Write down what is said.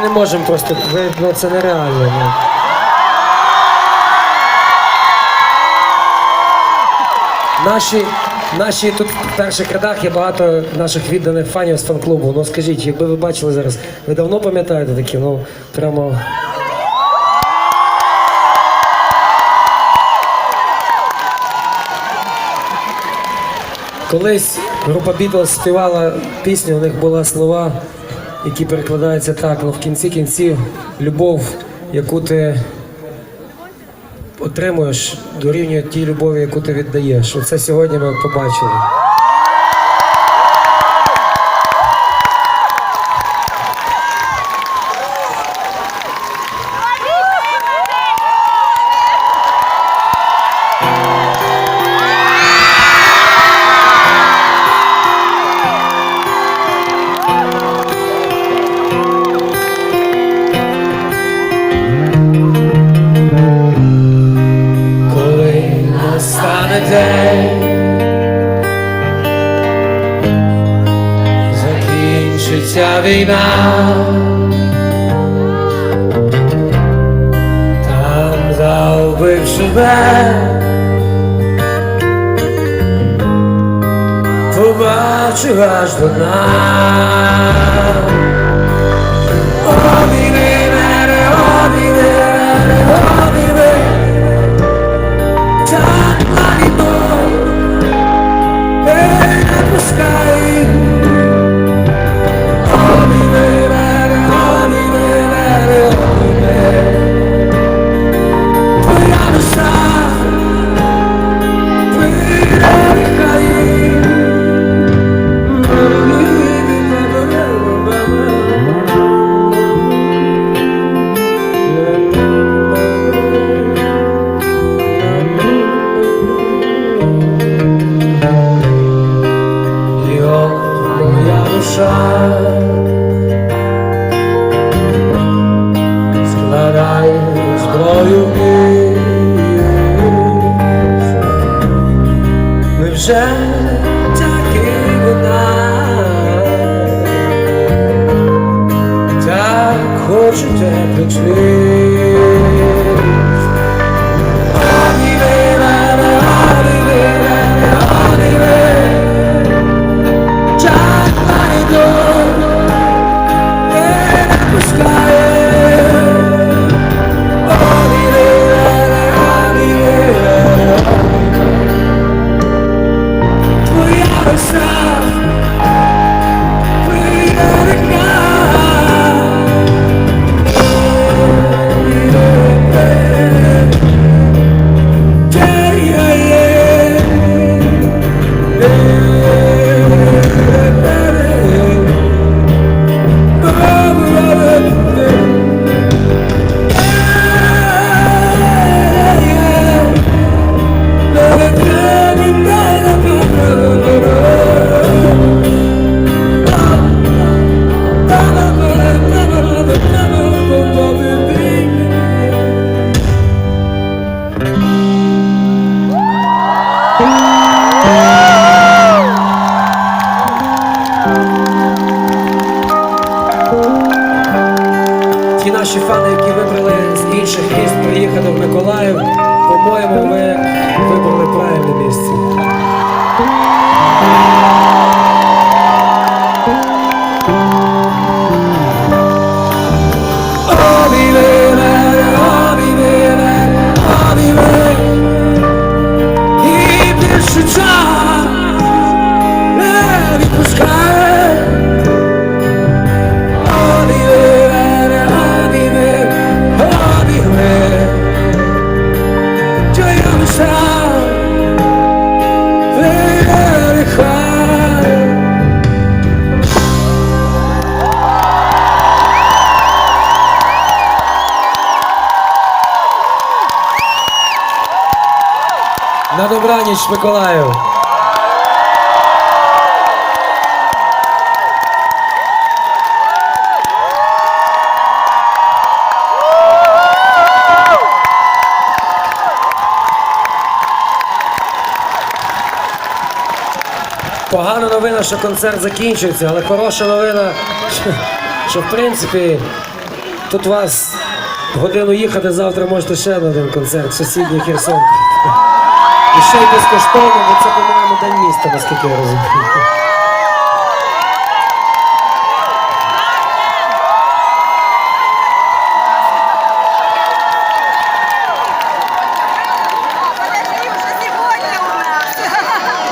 можемо просто. Ну, це нереально. Ну. Наші, наші тут в перших рядах є багато наших відданих фанів з фан-клубу. Ну скажіть, якби ви бачили зараз, ви давно пам'ятаєте такі, ну прямо. Колись група Beatles співала пісню, у них були слова, які перекладаються так, ну в кінці кінців любов, яку ти отримуєш, дорівнює тій любові, яку ти віддаєш. Оце сьогодні ми побачили. Закінчиться війна, там завбив живе, побачив аж до нас. Обійми мене, обійми зброю більше. Невже так і вона так хочу тебе слів наші фани, які вибрали з інших міст приїхати в Миколаїв, по-моєму, ми вибрали правильне місце. На добраніч, Миколаїв. Погана новина, що концерт закінчується, але хороша новина, що, що в принципі тут вас годину їхати, завтра можете ще на один концерт, в сусідній Херсон. І ще й безкоштовно, бо це, по-моєму, день міста, наскільки я розумію.